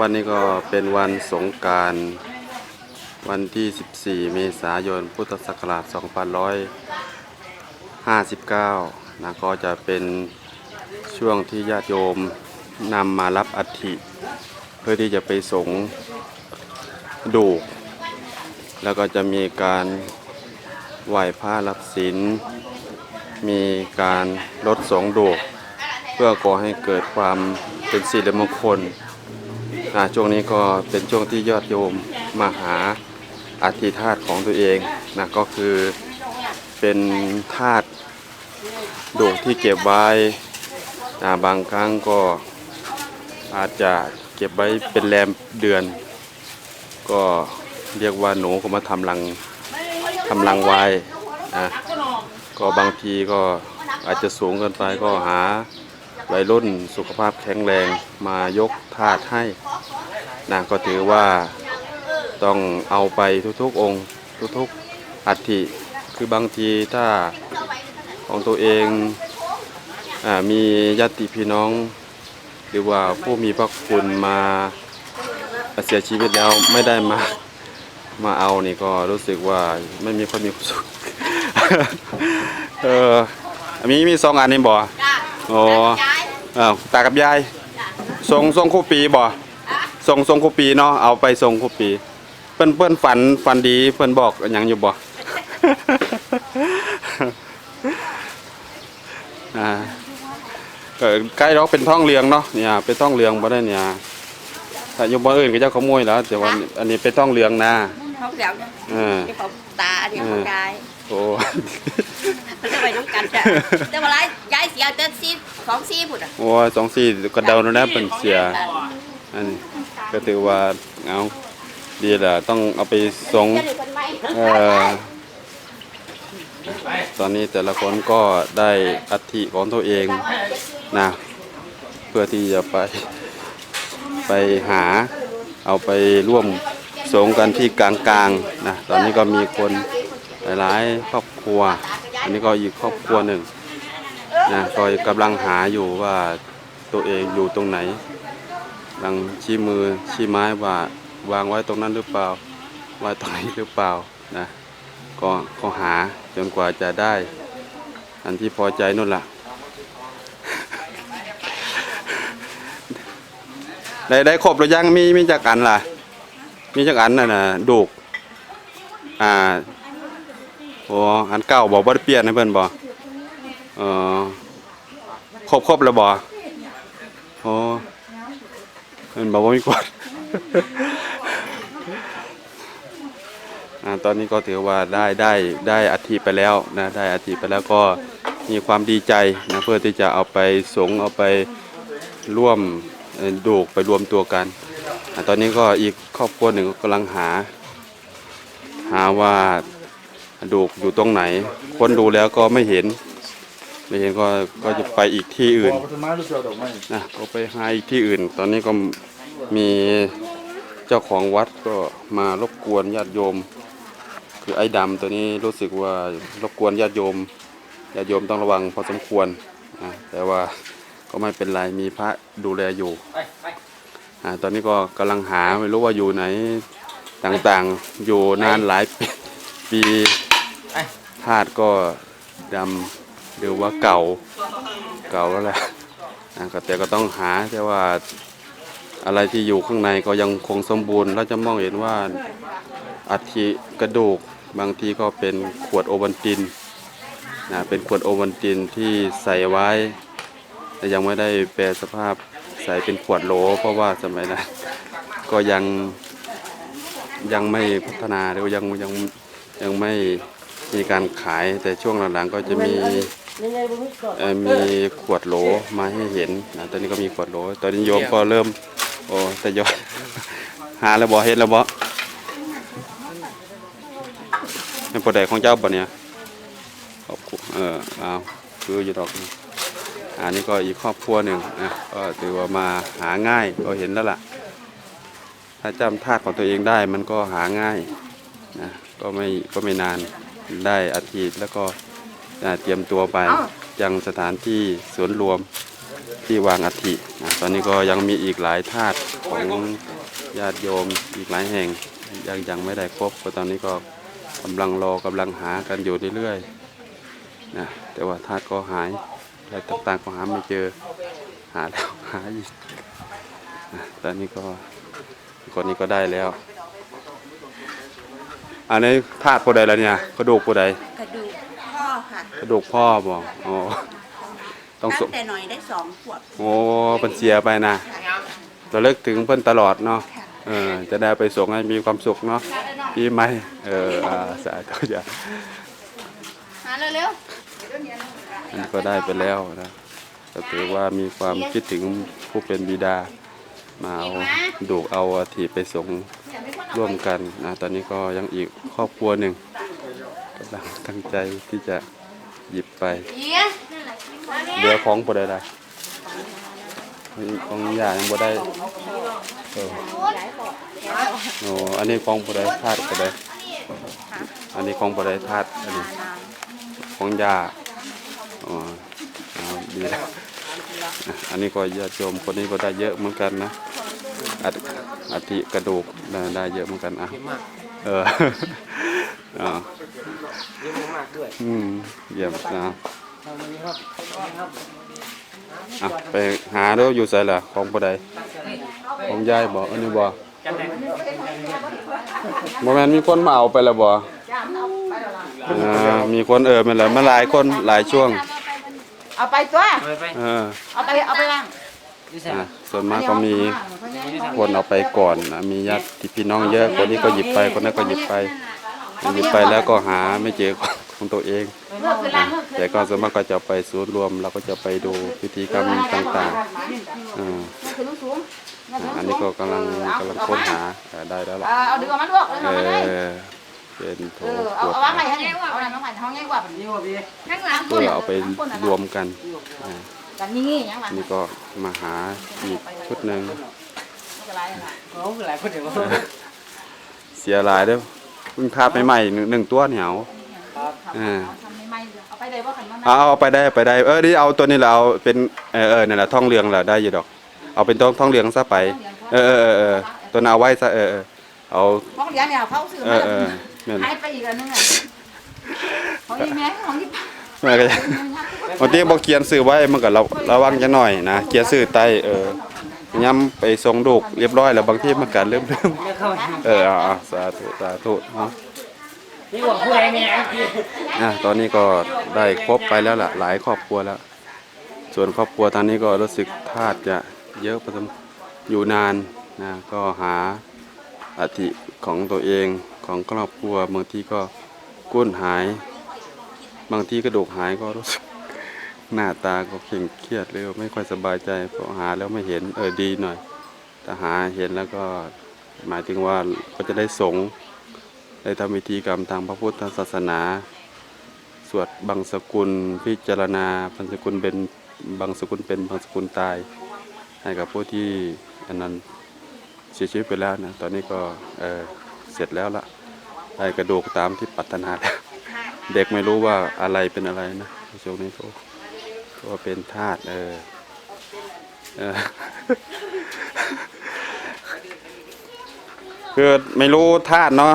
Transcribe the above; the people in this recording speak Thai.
วันนี้ก็เป็นวันสงการวันที่ 14 เมษายน พุทธศักราช 2559 นะก็จะเป็นช่วงที่ญาติโยมนำมารับอัฐิ เพื่อที่จะไปสงดูก แล้วก็จะมีการไหว้พระรับศีล มีการลดสงโดกเพื่อก่อให้เกิดความเป็นสิริมงคล ช่วงนี้ก็เป็นช่วงที่ยอดโยมมาหาอธิธาตุของตัวเองนะก็คือเป็นธาตุโดกที่เก็บไว้นะบางครั้งก็อาจจะเก็บไว้เป็นแรมเดือน ก็เรียกว่าหนูก็มาทำรังทำรังไว้นะก็บางทีก็อาจจะสูงเกินไปก็หาวัยรุ่นสุขภาพแข็งแรงมายกธาตุให้ นะก็ถือว่าต้องเอาไปทุกๆองค์ ทุกๆอัฐิคือบางทีถ้าของตัวเองอามีญาติพี่น้อง หรือว่าผู้มีพระคุณมาเสียชีวิตแล้วไม่ได้มามาเอานี่ก็รู้สึกว่าไม่มีความมีความสุขเออมีมีสองอันนี่บ่จ้าอ๋อย้ายอ้าวตากับยายส่งส่งครูปีบ่ ส่งส่งครูปีเนาะเอาไปส่งครูปี เพิ่นเพิ่นฝันฝันดีเพิ่นบอกอหยังอยู่บ่อ่าก็ใกล้เราเป็นท่องเรืองเนาะเนี่ยเป็นท่องเรืองบ่ได้เนี่ยถ้าอยู่บ่อื่นก็จะขโมยแล้วแต่ว่าอันนี้เป็นท่องเรืองนะเขาเดี๋ยวเออเดี๋ยวเขาตาเดี๋ยวเขาย้ายโอ้มันจะไปน้องกันจ้ะแต่ว่าไรย้ายเสียเต็มซีของซีผุดอะโอ้ยสองสี่ก็เดาแล้วนะเป็นเสียอันนี้ ก็ถือว่าเอาดีแหละต้องเอาไปส่งเอ่อตอนนี้แต่ละคนก็ได้อัฐิของตัวเองนะเพื่อที่จะไปไปหาเอาไปร่วมสงกันที่กลางๆนะตอนนี้ก็มีคนหลายๆครอบครัว อันนี้ก็อีกครอบครัวหนึ่งนะก็กำลังหาอยู่ว่าตัวเองอยู่ตรงไหน ลังชี้มือชี้ไม้ว่าวางไว้ตรงนั้นหรือเปล่าไว้ตรงนี้หรือเปล่านะก็ก็หาจนกว่าจะได้ อันที่พอใจนู่นล่ะ ได้ได้ครบหรือยังมีมีจักอันล่ะ มีจักอันน่ะนะดูกอ่าโอ้อันเก่าบอกว่าเปลี่ยนให้เพิ่อนบ่เออครบครบแล้วบ่โอ้ มันบอกว่ามีกวาดตอนนี้ก็ถือว่าได้ได้ได้อาทิไปแล้วนะได้อาทิไปแล้วก็มีความดีใจนะเพื่อที่จะเอาไปสงเอาไปร่วมดูกไปรวมตัวกันตอนนี้ก็อีกครอบครัวหนึ่งก็กำลังหา หาว่าดูกอยู่ตรงไหน คนดูแล้วก็ไม่เห็น ไม่เห็นก็ก็จะไปอีกที่อื่นบอกว่าต้นไม้รู้จักดอกไม้นะก็ไปหาอีกที่อื่น ตอนนี้ก็มีเจ้าของวัดก็มารบกวนญาติโยม คือไอ้ดำตัวนี้รู้สึกว่ารบกวนญาติโยมญาติโยมต้องระวังพอสมควรนะแต่ว่าก็ไม่เป็นไรมีพระดูแลอยู่อ่าตอนนี้ก็กำลังหาไม่รู้ว่าอยู่ไหนต่างๆอยู่นานหลายปีปีธาตุก็ดำ หรือว่าเก่าเก่าแล้วแหละอ่าก็แต่ก็ต้องหาแต่ว่าอะไรที่อยู่ข้างในก็ยังคงสมบูรณ์แล้วจะมองเห็นว่าอัฐิกระดูกบางทีก็เป็นขวดโอวัลตินนะเป็นขวดโอวัลตินที่ใส่ไว้ แต่ยังไม่ได้แปลสภาพใส่เป็นขวดโหล เพราะว่าสมัยนั้นก็ยังยังไม่พัฒนาหรือว่ายังยังยังไม่มีการขายแต่ช่วงหลังๆก็จะมี เอ่อมีขวดโหลมาให้เห็นนะตอนนี้ก็มีขวดโหลตอนนี้โยมก็เริ่ม โอ้แต่ยอยหาแล้วบ่เห็นแล้วบ่เป็นปรดใดของเจ้าบ่เนี่ยขอบคุณเออเอาคืออยู่ดอกนี่อันนี้ก็อีกครอบครัวหนึ่งนะก็ถือว่ามาหาง่ายก็เห็นแล้วล่ะ ถ้าจำธาตุของตัวเองได้มันก็หาง่ายนะก็ไม่ก็ไม่นานได้อาทิตย์แล้วก็ อ่าเตรียมตัวไปยังสถานที่สวนรวมที่วางอัฐินะตอนนี้ก็ยังมีอีกหลายธาตุของญาติโยมอีกหลายแห่งยังยังไม่ได้ครบก็ตอนนี้ก็กำลังรอกำลังหากันอยู่เรื่อยๆนะแต่ว่าธาตุก็หายอะไรต่างๆก็หาไม่เจอหาแล้วหาอีกนะตอนนี้ก็คนนี้ก็ได้แล้ว อันนี้ธาตุผู้ใดแล้วเนี่ยกระดูกผู้ใดกระดูกพ่อ ค่ะกระดูกพ่อบอกอ๋อต้องสตั้มงแต่หน่อยได้สองขวบโอ้เป็นเสียไปนะเราเลิกถึงเพิ่นตลอดเนาะค่ะเออจะได้ไปส่งให้มีความสุขเนาะปีใหม่เอออ่าสาธุจ้ะมาเร็วอันนี้ก็ได้ไปแล้วนะก็ถือว่ามีความคิดถึงผู้เป็นบิดา มาเอาดูกเอาอาทิไปส่ง ร่วมกันนะตอนนี้ก็ยังอีกครอบครัวหนึ่ง กำลังตั้งใจที่จะหยิบไปๆเยี่ยเหลือของบ่ได้ละของยายังบ่ได้เออโอ้อันนี้ของบ่ได้ธาตุบ่ได้อันนี้ของบ่ได้ธาตุอันนี้ของยาอ๋อเอาดีแล้วอะอันนี้ก็ญาติโยมคนนี้ก็ได้เยอะเหมือนกันนะอัฐอัฐิกระดูกได้ได้เยอะเหมือนกันอะเออ อ่าเยอะมากๆด้วยอืมเยี่ยมนะทำวันนี้ครับครับอะไปหาเด้ออยู่ไสล่ะของบ่ได้ของยายบ่อันนี้บ่จันไหนบ่แม่นมีคนมาเอาไปแล้วบ่อ่ามีคนเออแม่นแล้วมันหลายคนหลายช่วง เอาไปตัวไปไปเออเอาไปเอาไปล่างดิฉันอะส่วนมากก็มีคนเอาไปก่อนนะมีญาติพี่น้องเยอะคนนี้ก็หยิบไปคนนั้นก็หยิบไป หยิบไปแล้วก็หาไม่เจอของของตัวเองเมื่อคืนล่างเมื่อคืนแต่ก็ส่วนมากก็จะไปศูนย์รวมเราก็จะไปดูพิธีกรรมต่างๆอ่าคืนสูงอันนี้ก็กำลังกำลังค้นหาเอ่อได้แล้วล่ะเอาดึงออกมาด้วยเออเป็นโถเออขเอาวดเอาวางไว้ให้เอาน้ำมันท้องใหญ่กว่านี่ว่าพี่นั่งหลังเพื่อเอาไปรวมกันอ่ากันนี่ยังหลังนี่ก็มาหาอีกชุดหนึ่งอะไรล่ะเขาหลายคนเดี๋ยวเสียหลายเด้อ เพิ่งคาบใหม่ๆหนึ่งหนึ่งตัวเหนียวอ่าทำใหม่ๆเอาไปเลยว่าขันมันเอาเอาไปได้ไปได้ เออนี่เอาตัวนี้แหละเอาเป็นเออเออนั่นแหละท่องเรืองแหละได้อยู่ดอก เอาเป็นท่องท่องเรืองซะไป เออเออเออเออตัวนั้นเอาไว้ซะเออเออเอาห้องเรียนเนี่ยเขาซื้อเอมาอเออแม่นให้ไปอีกอันนึงอะของยี่แม่ของยี่ป้าแม่ก็จะบางทีบอกเขียนสื่อไว้มันก็ระระวังจะหน่อยนะเขียนสื่อใต้เออ ย้ำไปส่งลูกเรียบร้อยแล้วบางทีมันก็เริ่มเริ่มไม่เข้าเออเอาเอาสาธุสาธุเนาะนี่ว่าผู้ใดเนี่ยพี่อะตอนนี้ก็ได้ครบไปแล้วล่ะ หลายครอบครัวแล้ว ส่วนครอบครัวทางนี้ก็รู้สึกธาตุจะเยอะพอสมอยู่นานนะก็หาอาธิของตัวเองของครอบครัวบางทีก็ก้นหาย บางทีกระดูกหายก็รู้สึก หน้าตาก็เคร่งเครียดเลยไม่ค่อยสบายใจเพราะหาแล้วไม่เห็นเออดีหน่อยแต่หาเห็นแล้วก็หมายถึงว่าก็จะได้สงฆ์ได้ทำพิธีกรรมทางพระพุทธศาสนา สวดบางสกุลพิจารณาบางสกุลเป็นบางสกุลเป็นบางสกุลตายให้กับผู้ที่อันนั้นเสียชีวิตไปแล้วนะตอนนี้ก็เออเสร็จแล้วละได้กระดูกตามที่ปรารถนาแล้วเด็กไม่รู้ว่าอะไรเป็นอะไรนะในช่วงนี้ ก็เป็นธาตุเออเออคือไม่รู้ธาตุเนาะ